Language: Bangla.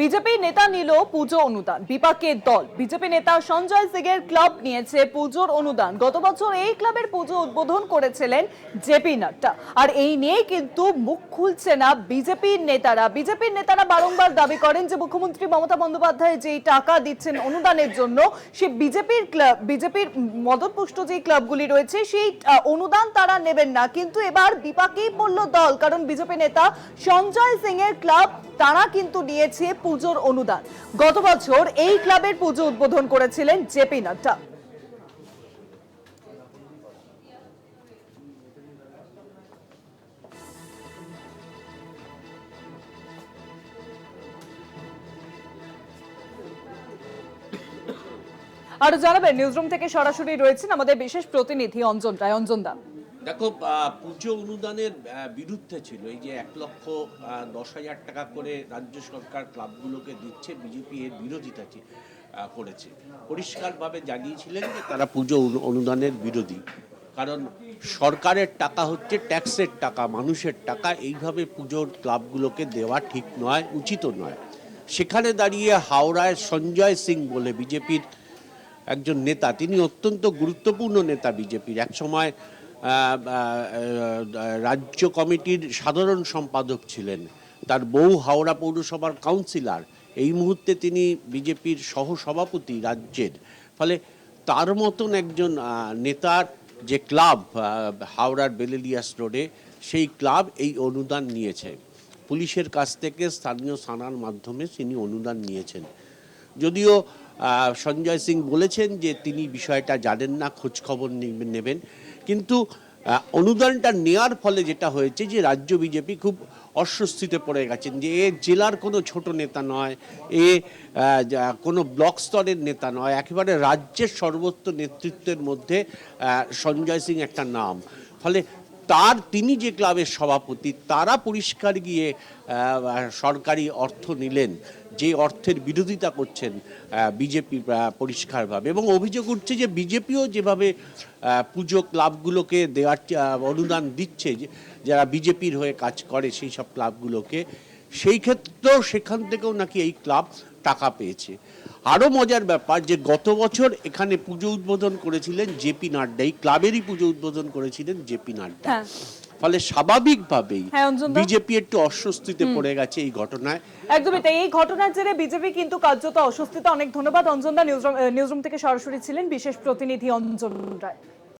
বিজেপি নেতা নিল পুজো অনুদান বিপাকের দল। বিজেপি নেতা সঞ্জয় সিং এর ক্লাব নিয়েছে পুজোর অনুদান। গত বছর এই ক্লাবের পুজো উদ্বোধন করেছিলেন জেপি নাড্ডা। আর এই নিয়ে কিন্তু মুখ খুলছে না বিজেপির নেতারা। বিজেপির নেতারা বারংবার দাবি করেন যে মুখ্যমন্ত্রী মমতা বন্দ্যোপাধ্যায় যেই টাকা দিচ্ছেন অনুদানের জন্য, সে বিজেপির ক্লাব বিজেপির মদতপুষ্ট যে ক্লাবগুলি রয়েছে, সেই অনুদান তারা নেবেন না। কিন্তু এবার বিপাকেই পড়ল দল, কারণ বিজেপি নেতা সঞ্জয় সিং এর ক্লাব তারা কিন্তু নিয়েছে পুজোর অনুদান। গত বছর এই ক্লাবের পুজো উদ্বোধন করেছিলেন জেপি নাড্ডা। আরও জানাবেন, নিউজরুম থেকে সরাসরি রয়েছেন আমাদের বিশেষ প্রতিনিধি অঞ্জন রায়। অঞ্জন দা। দেখো পুজো অনুদানের বিরুদ্ধে ছিল। এই যে এক লক্ষ দশ হাজার টাকা করে রাজ্য সরকার ক্লাবগুলোকে দিচ্ছে, বিজেপি এর বিরোধিতা করেছে। পরিষ্কারভাবে জানিয়েছিলেন যে তারা পুজো অনুদানের বিরোধী। কারণ সরকারের টাকা হচ্ছে ট্যাক্সের টাকা, মানুষের টাকা। এইভাবে পুজোর ক্লাবগুলোকে দেওয়া ঠিক নয়, উচিত নয়। সেখানে দাঁড়িয়ে হাওড়ায় সঞ্জয় সিং বলে বিজেপির একজন নেতা, তিনি অত্যন্ত গুরুত্বপূর্ণ নেতা বিজেপির। একসময় রাজ্য কমিটির সাধারণ সম্পাদক ছিলেন। তার বউ হাওড়া পৌরসভার কাউন্সিলর। এই মুহূর্তে তিনি বিজেপির সহসভাপতি রাজ্যের। ফলে তার মতন একজন নেতার যে ক্লাব হাওড়ার বেলেলিয়াস রোডে, সেই ক্লাব এই অনুদান নিয়েছে। পুলিশের কাছ থেকে স্থানীয় থানার মাধ্যমে তিনি অনুদান নিয়েছেন। যদিও সঞ্জয় সিং বলেছেন যে তিনি বিষয়টা জানেন না, খোঁজখবর নেবেন- নেবেন। কিন্তু অনুদানটা নেওয়ার ফলে যেটা হয়েছে যে রাজ্য বিজেপি খুব অস্বস্তিতে পড়ে গেছেন যে এ জেলার কোনো ছোট নেতা নয়, এ কোনো ব্লক স্তরের নেতা নয়, একেবারে রাজ্যের সর্বোচ্চ নেতৃত্বের মধ্যে সঞ্জয় সিং একটা নাম। ফলে তার তিনি যে ক্লাবের সভাপতি, তারা পরিষ্কার গিয়ে সরকারি অর্থ নিলেন, যে অর্থের বিরোধিতা করছেন বিজেপি পরিষ্কারভাবে। এবং অভিযোগ উঠছে যে বিজেপিও যেভাবে পুজো ক্লাবগুলোকে দেওয়ার অনুদান দিচ্ছে যারা বিজেপির হয়ে কাজ করে সেই সব ক্লাবগুলোকে, সেই ক্ষেত্রেও সেখান থেকেও নাকি এই ক্লাব টাকা পেয়েছে। আরও মজার ব্যাপার যে গত বছর এখানে পুজো উদ্বোধন করেছিলেন জেপি নাড্ডা। এই ক্লাবেরই পুজো উদ্বোধন করেছিলেন জেপি নাড্ডা। হ্যাঁ। ফলে স্বাভাবিকভাবেই হ্যাঁ। বিজেপি একটু অস্বস্তিতে পড়ে গেছে এই ঘটনায়। একদমই তাই। এই ঘটনার জেরে বিজেপি কিন্তু কার্যত অস্বস্তিতে। অনেক ধন্যবাদ অঞ্জন দা। নিউজরুম থেকে সরাসরি ছিলেন বিশেষ প্রতিনিধি অঞ্জন রায়।